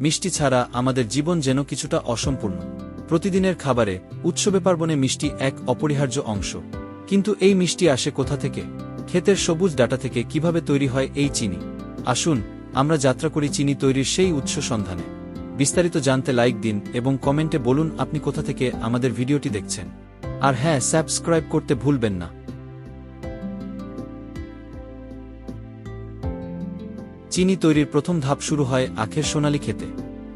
মিষ্টি ছাড়া আমাদের জীবন যেন কিছুটা অসম্পূর্ণ। প্রতিদিনের খাবারে, উৎসবে পার্বণে মিষ্টি এক অপরিহার্য অংশ। কিন্তু এই মিষ্টি আসে কোথা থেকে? ক্ষেতের সবুজ ডাটা থেকে কীভাবে তৈরি হয় এই চিনি? আসুন, আমরা যাত্রা করি চিনি তৈরির সেই উৎস সন্ধানে। বিস্তারিত জানতে লাইক দিন এবং কমেন্টে বলুন আপনি কোথা থেকে আমাদের ভিডিওটি দেখছেন। আর হ্যাঁ সাবস্ক্রাইব করতে ভুলবেন না। চিনি তৈরির প্রথম ধাপ শুরু হয় আখের সোনালি খেতে।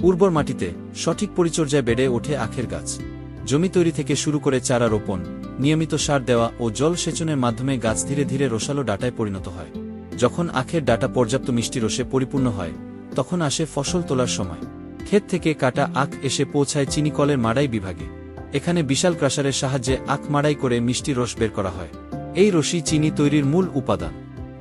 উর্বর মাটিতে সঠিক পরিচর্যায় বেড়ে ওঠে আখের গাছ। জমি তৈরি থেকে শুরু করে চারা রোপণ, নিয়মিত সার দেওয়া ও জল সেচনের মাধ্যমে গাছ ধীরে ধীরে রসালো ডাটায় পরিণত হয়। যখন আখের ডাটা পর্যাপ্ত মিষ্টি রসে পরিপূর্ণ হয়, তখন আসে ফসল তোলার সময়। ক্ষেত থেকে কাটা আখ এসে পৌঁছায় চিনিকলের মাড়াই বিভাগে। এখানে বিশাল ক্রাশারের সাহায্যে আখ মাড়াই করে মিষ্টি রস বের করা হয়। এই রসই চিনি তৈরির মূল উপাদান।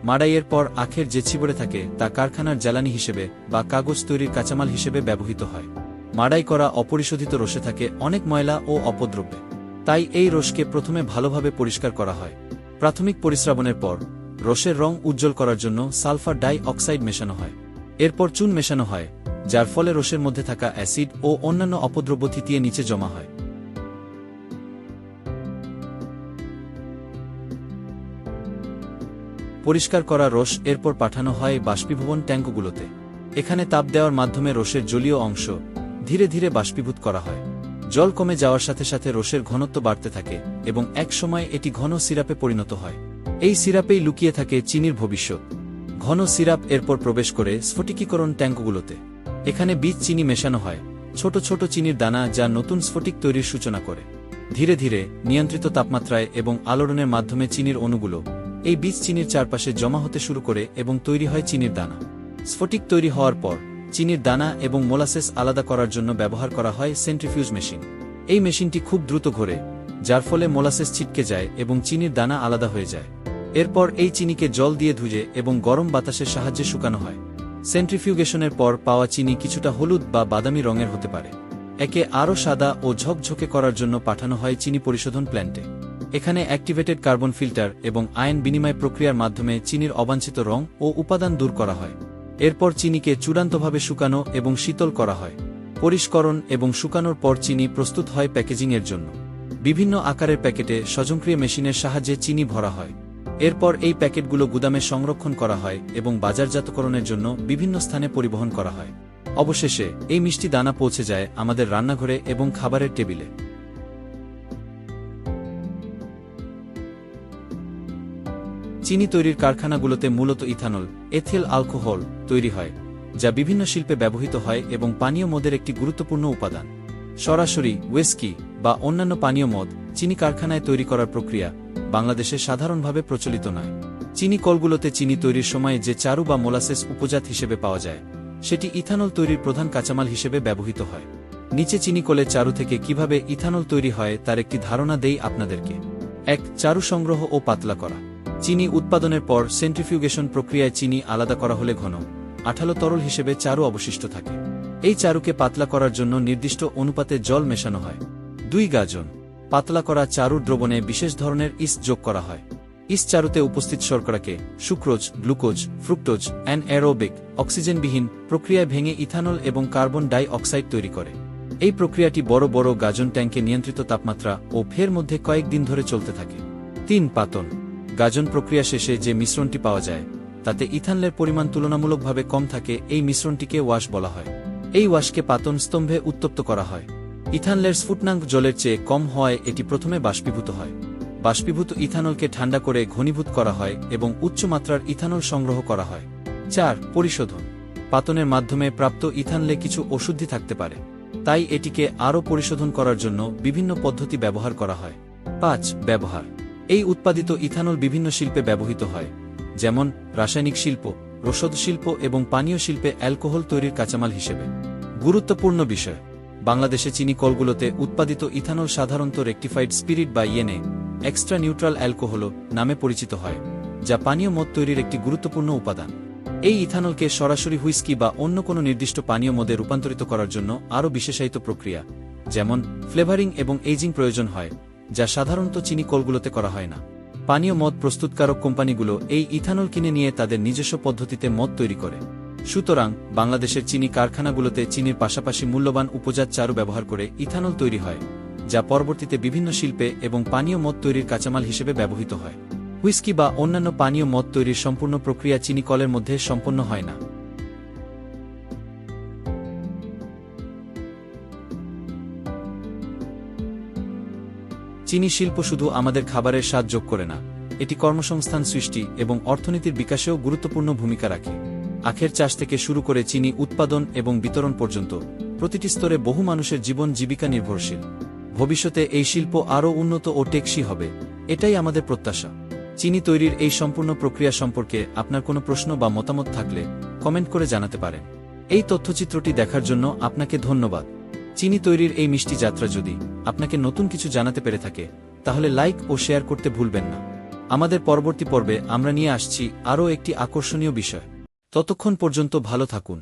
মাড়াইয়ের পর আখের যে ছিবড়ে থাকে, তা কারখানার জ্বালানি হিসেবে বা কাগজ তৈরির কাঁচামাল হিসেবে ব্যবহৃত হয়। মাড়াই করা অপরিশোধিত রসে থাকে অনেক ময়লা ও অপদ্রব্যে। তাই এই রসকে প্রথমে ভালোভাবে পরিষ্কার করা হয়। প্রাথমিক পরিশ্রাবণের পর, রসের রং উজ্জ্বল করার জন্য সালফার ডাই অক্সাইড মেশানো হয়। এরপর চুন মেশানো হয়, যার ফলে রসের মধ্যে থাকা অ্যাসিড ও অন্যান্য অপদ্রব্য থিতিয়ে নিচে জমা হয়। পরিষ্কার করা রস এরপর পাঠানো হয় বাষ্পীভবন ট্যাঙ্কগুলোতে। এখানে তাপ দেওয়ার মাধ্যমে রসের জলীয় অংশ ধীরে ধীরে বাষ্পীভূত করা হয়। জল কমে যাওয়ার সাথে সাথে রসের ঘনত্ব বাড়তে থাকে এবং এক সময় এটি ঘন সিরাপে পরিণত হয়। এই সিরাপেই লুকিয়ে থাকে চিনির ভবিষ্যৎ। ঘন সিরাপ এরপর প্রবেশ করে স্ফটিকীকরণ ট্যাঙ্কগুলোতে। এখানে বীজ চিনি মেশানো হয়, ছোট ছোট চিনির দানা যা নতুন স্ফটিক তৈরির সূচনা করে। ধীরে ধীরে নিয়ন্ত্রিত তাপমাত্রায় এবং আলোড়নের মাধ্যমে চিনির অণুগুলো এই বীজ চিনির চারপাশে জমা হতে শুরু করে এবং তৈরি হয় চিনির দানা। স্ফটিক তৈরি হওয়ার পর, চিনির দানা এবং মোলাসেস আলাদা করার জন্য ব্যবহার করা হয় সেন্ট্রিফিউজ মেশিন। এই মেশিনটি খুব দ্রুত ঘোরে, যার ফলে মোলাসেস ছিটকে যায় এবং চিনির দানা আলাদা হয়ে যায়। এরপর এই চিনিকে জল দিয়ে ধুয়ে এবং গরম বাতাসের সাহায্যে শুকানো হয়। সেন্ট্রিফিউগেশনের পর পাওয়া চিনি কিছুটা হলুদ বা বাদামি রঙের হতে পারে। একে আরও সাদা ও ঝকঝকে করার জন্য পাঠানো হয় চিনি পরিশোধন প্ল্যান্টে। এখানে অ্যাক্টিভেটেড কার্বন ফিল্টার এবং আয়ন বিনিময় প্রক্রিয়ার মাধ্যমে চিনির অবাঞ্ছিত রং ও উপাদান দূর করা হয়। এরপর চিনিকে চূড়ান্তভাবে শুকানো এবং শীতল করা হয়। পরিষ্করণ এবং শুকানোর পর চিনি প্রস্তুত হয় প্যাকেজিংয়ের জন্য। বিভিন্ন আকারের প্যাকেটে স্বজনক্রিয় মেশিনের সাহায্যে চিনি ভরা হয়। এরপর এই প্যাকেটগুলো গুদামে সংরক্ষণ করা হয় এবং বাজারজাতকরণের জন্য বিভিন্ন স্থানে পরিবহন করা হয়। অবশেষে এই মিষ্টি দানা পৌঁছে যায় আমাদের রান্নাঘরে এবং খাবারের টেবিলে। চিনি তৈরির কারখানাগুলোতে মূলত ইথানল, এথিল আলকোহল তৈরি হয়, যা বিভিন্ন শিল্পে ব্যবহৃত হয় এবং পানীয় মদের একটি গুরুত্বপূর্ণ উপাদান। সরাসরি ওয়েস্কি বা অন্যান্য পানীয় মদ চিনি কারখানায় তৈরি করার প্রক্রিয়া বাংলাদেশে সাধারণভাবে প্রচলিত নয়। চিনি কলগুলোতে চিনি তৈরির সময় যে চারু বা মোলাসেস উপজাত হিসেবে পাওয়া যায়, সেটি ইথানল তৈরির প্রধান কাঁচামাল হিসেবে ব্যবহৃত হয়। নিচে চিনি কলে চারু থেকে কীভাবে ইথানল তৈরি হয় তার একটি ধারণা দেই আপনাদেরকে। এক, চারু সংগ্রহ ও পাতলা করা। চিনি উৎপাদনের পর সেন্ট্রিফিউগেশন প্রক্রিয়ায় চিনি আলাদা করা হলে ঘন, আঠালো তরল হিসেবে চারু অবশিষ্ট থাকে। এই চারুকে পাতলা করার জন্য নির্দিষ্ট অনুপাতে জল মেশানো হয়। দুই গাজন, পাতলা করা চারুর দ্রবণে বিশেষ ধরনের ইস যোগ করা হয়। ইস চারুতে উপস্থিত শর্করাকে sucrose, glucose, fructose anaerobic অক্সিজেনবিহীন প্রক্রিয়ায় ভেঙে ইথানল এবং কার্বন ডাই অক্সাইড তৈরি করে। এই প্রক্রিয়াটি বড় বড় গাজন ট্যাঙ্কে নিয়ন্ত্রিত তাপমাত্রা ও ফের মধ্যে কয়েকদিন ধরে চলতে থাকে। তিন, পাতন গাজন প্রক্রিয়া শেষে যে মিশ্রণটি পাওয়া যায়, তাতে ইথানলের পরিমাণ তুলনামূলকভাবে কম থাকে, এই মিশ্রণটিকে ওয়াশ বলা হয়। এই ওয়াশকে পাতন স্তম্ভে উত্তপ্ত করা হয়। ইথানলের স্ফুটনাঙ্ক জলের চেয়ে কম হওয়ায় এটি প্রথমে বাষ্পীভূত হয়। বাষ্পীভূত ইথানলকে ঠান্ডা করে ঘনীভূত করা হয় এবং উচ্চ মাত্রার ইথানল সংগ্রহ করা হয়। চার, পরিশোধন। পাতনের মাধ্যমে প্রাপ্ত ইথানলে কিছু অশুদ্ধি থাকতে পারে। তাই এটিকে আরও পরিশোধন করার জন্য বিভিন্ন পদ্ধতি ব্যবহার করা হয়। পাঁচ, ব্যবহার। এই উৎপাদিত ইথানল বিভিন্ন শিল্পে ব্যবহৃত হয়, যেমন রাসায়নিক শিল্প, রসদ শিল্প এবং পানীয় শিল্পে অ্যালকোহল তৈরির কাঁচামাল হিসেবে। গুরুত্বপূর্ণ বিষয়, বাংলাদেশে চিনি কলগুলোতে উৎপাদিত ইথানল সাধারণত রেকটিফাইড স্পিরিট বা ইয়েনে এক্সট্রা নিউট্রাল অ্যালকোহল নামে পরিচিত হয়, যা পানীয় মদ তৈরির একটি গুরুত্বপূর্ণ উপাদান। এই ইথানলকে সরাসরি হুইস্কি বা অন্য কোনো নির্দিষ্ট পানীয় মদে রূপান্তরিত করার জন্য আরও বিশেষায়িত প্রক্রিয়া, যেমন ফ্লেভারিং এবং এইজিং প্রয়োজন হয় যা সাধারণত চিনি কলগুলোতে করা হয় না। পানীয় মদ প্রস্তুতকারক কোম্পানিগুলো এই ইথানল কিনে নিয়ে তাদের নিজস্ব পদ্ধতিতে মদ তৈরি করে। সুতরাং, বাংলাদেশের চিনি কারখানাগুলোতে চিনির পাশাপাশি মূল্যবান উপজাত চারু ব্যবহার করে ইথানল তৈরি হয়, যা পরবর্তীতে বিভিন্ন শিল্পে এবং পানীয় মদ তৈরির কাঁচামাল হিসেবে ব্যবহৃত হয়। হুইস্কি বা অন্যান্য পানীয় মদ তৈরির সম্পূর্ণ প্রক্রিয়া চিনি কলের মধ্যে সম্পন্ন হয় না। চিনি শিল্প শুধু আমাদের খাবারের স্বাদ যোগ করে না, এটি কর্মসংস্থান সৃষ্টি এবং অর্থনীতির বিকাশেও গুরুত্বপূর্ণ ভূমিকা রাখে। আখের চাষ থেকে শুরু করে চিনি উৎপাদন এবং বিতরণ পর্যন্ত প্রতিটি স্তরে বহু মানুষের জীবন জীবিকা নির্ভরশীল। ভবিষ্যতে এই শিল্প আরও উন্নত ও টেকসই হবে, এটাই আমাদের প্রত্যাশা। চিনি তৈরির এই সম্পূর্ণ প্রক্রিয়া সম্পর্কে আপনার কোনো প্রশ্ন বা মতামত থাকলে কমেন্ট করে জানাতে পারেন। এই তথ্যচিত্রটি দেখার জন্য আপনাকে ধন্যবাদ। চিনি তৈরির এই মিষ্টি যাত্রা যদি আপনাকে নতুন কিছু জানাতে পেরে থাকে, তাহলে লাইক ও শেয়ার করতে ভুলবেন না। আমাদের পরবর্তী পর্বে আমরা নিয়ে আসছি আরও একটি আকর্ষণীয় বিষয়। ততক্ষণ পর্যন্ত ভালো থাকুন।